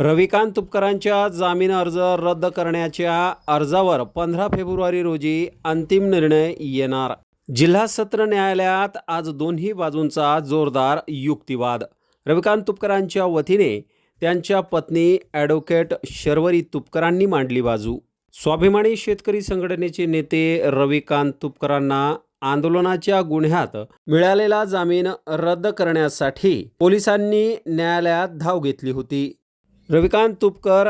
रविकांत तुपकरांच्या जामीन अर्ज रद्द करण्याच्या अर्जावर पंधरा फेब्रुवारी रोजी अंतिम निर्णय येणार. जिल्हा सत्र न्यायालयात आज दोन्ही बाजूंचा जोरदार युक्तिवाद. रविकांत तुपकरांच्या वतीने त्यांच्या पत्नी ॲडव्होकेट शर्वरी तुपकरांनी मांडली बाजू. स्वाभिमानी शेतकरी संघटनेचे नेते रविकांत तुपकरांना आंदोलनाच्या गुन्ह्यात मिळालेला जामीन रद्द करण्यासाठी पोलिसांनी न्यायालयात धाव घेतली होती. रविकांत तुपकर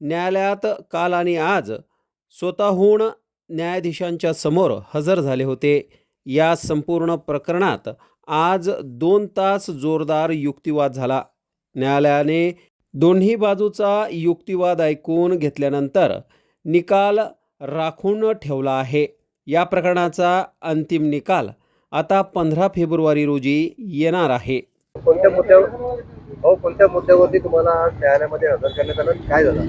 न्यायालयात काल आणि आज स्वतःहून न्यायाधीशांच्या समोर हजर झाले होते. या संपूर्ण प्रकरणात आज दोन तास जोरदार युक्तिवाद झाला. न्यायालयाने दोन्ही बाजूचा युक्तिवाद ऐकून घेतल्यानंतर निकाल राखून ठेवला आहे. या प्रकरणाचा अंतिम निकाल आता पंधरा फेब्रुवारी रोजी येणार आहे. कोणत्या मुद्द्यावर? हो कोणत्या मुद्द्यावरती तुम्हाला आज न्यायालयामध्ये हजर करण्यात आलं? काय झालं?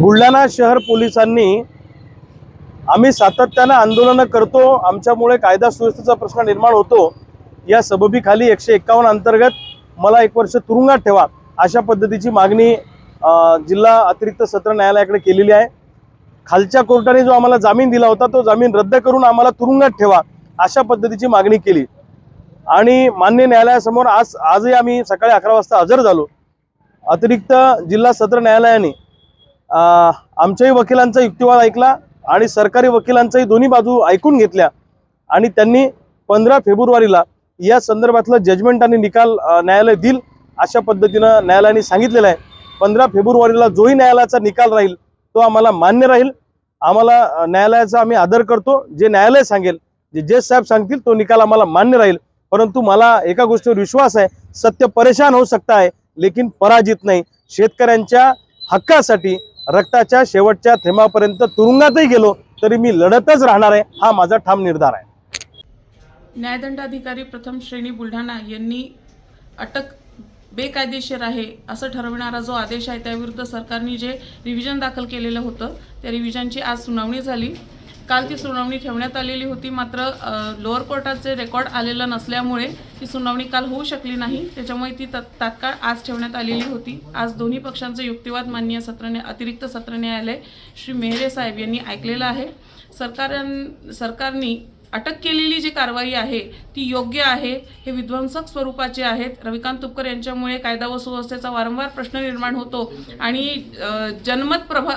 बुलढाणा शहर पोलिसांनी आम्ही सातत्यानं आंदोलनं करतो आमच्यामुळे कायदा सुव्यवस्थेचा प्रश्न निर्माण होतो. या सबबीखाली एकशे एक्कावन्न अंतर्गत मला एक वर्ष तुरुंगात ठेवा अशा पद्धतीची मागणी जिल्हा अतिरिक्त सत्र न्यायालयाकडे केलेली आहे. खालच्या कोर्टाने जो आम्हाला जामीन दिला होता तो जामीन रद्द करून आम्हाला तुरुंगात ठेवा अशा पद्धतीची मागणी केली. आणि मान्य न्यायालयासमोर आज आजही आम्ही सकाळी अकरा वाजता हजर झालो. अतिरिक्त जिल्हा सत्र न्यायालयाने आमच्याही वकिलांचा युक्तिवाद ऐकला आणि सरकारी वकिलांचाही दोन्ही बाजू ऐकून घेतल्या आणि त्यांनी पंधरा फेब्रुवारीला या संदर्भातलं जजमेंट आणि निकाल न्यायालय देईल अशा पद्धतीनं न्यायालयाने सांगितलेलं आहे. पंधरा फेब्रुवारीला जोही न्यायालयाचा निकाल राहील तो आम्हाला मान्य राहील. आम्हाला न्यायालयाचा आम्ही आदर करतो. जे न्यायालय सांगेल जे जज साहेब सांगतील तो निकाल आम्हाला मान्य राहील. परंतु मला एका गोष्टीवर विश्वास आहे सत्य परेशान होऊ शकता आहे लेकिन पराजित नाही. शेतकऱ्यांच्या हक्कासाठी रक्ताच्या शेवटच्या थेंबापर्यंत तुरुंगातही गेलो तरी मी लढतच राहणार आहे हा माझा ठाम निर्धार आहे. न्यायदंडाधिकारी प्रथम श्रेणी बुलढाणा यांनी अटक बेकायदेशीर आहे असं ठरविणारा जो आदेश आहे त्याविरुद्ध सरकारने जे रिव्हिजन दाखल केलेलं होतं त्या रिव्हिजनची आज सुनावणी झाली. काल ती सुनावणी ठेवण्यात आलेली होती मात्र लोअर कोर्टाचे रेकॉर्ड आलेलं नसल्यामुळे ती सुनावणी काल होऊ शकली नाही. त्याच्यामुळे ती तात्काळ आज ठेवण्यात आलेली होती. आज दोन्ही पक्षांचे युक्तिवाद माननीय सत्र अतिरिक्त सत्र न्यायालय श्री मेहरे साहेब यांनी ऐकलेलं आहे. सरकारां सरकारनी अटक केलेली जी कारवाई आहे ती योग्य आहे हे विध्वंसक स्वरूपाचे आहेत. रविकांत तुपकर यांच्यामुळे कायदा व सुव्यवस्थेचा वारंवार प्रश्न निर्माण होतो आणि जनमत प्रभा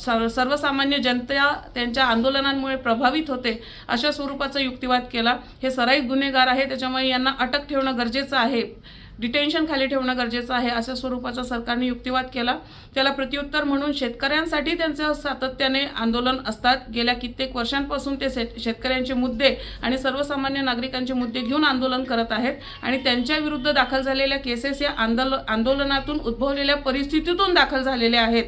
सर्व सर्वसामान्य जनता त्यांच्या आंदोलनांमुळे प्रभावित होते अशा स्वरूपाचा युक्तिवाद केला. हे सराईत गुन्हेगार आहे त्याच्यामुळे यांना अटक ठेवणं गरजेचं आहे डिटेन्शन खाली ठेवणं गरजेचं आहे अशा स्वरूपाचा सरकारने युक्तिवाद केला. त्याला प्रत्युत्तर म्हणून शेतकऱ्यांसाठी त्यांचं सातत्याने आंदोलन असतात. गेल्या कित्येक वर्षांपासून ते शेत शेतकऱ्यांचे मुद्दे आणि सर्वसामान्य नागरिकांचे मुद्दे घेऊन आंदोलन करत आहेत आणि त्यांच्या विरुद्ध दाखल झालेल्या केसेस या आंदोल आंदोलनातून उद्भवलेल्या परिस्थितीतून दाखल झालेल्या आहेत.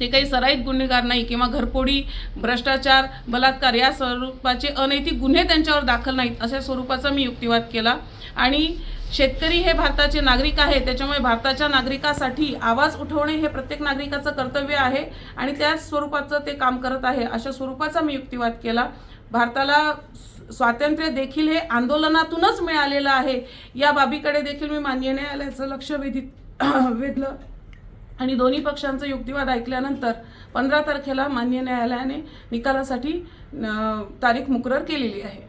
ते काही सराईत गुन्हेगार नाही किंवा घरपोडी भ्रष्टाचार बलात्कार या स्वरूपाचे अनैतिक गुन्हे त्यांच्यावर दाखल नाहीत अशा स्वरूपाचा मी युक्तिवाद केला. आणि शेतकरी हे भारताचे नागरिक आहे त्याच्यामुळे भारताच्या नागरिकासाठी आवाज उठवणे हे प्रत्येक नागरिकाचं कर्तव्य आहे आणि त्याच स्वरूपाचं ते काम करत आहे अशा स्वरूपाचा मी युक्तिवाद केला. भारताला स्वातंत्र्य देखील हे आंदोलनातूनच मिळालेलं आहे या बाबीकडे देखील मी मान्य न्यायालयाचं लक्ष वेधित वेधलं. आणि दोन्ही पक्षांचा युक्तिवाद ऐकल्यानंतर पंधरा तारखेला मान्य न्यायालयाने निकालासाठी तारीख मुकरर केलेली आहे.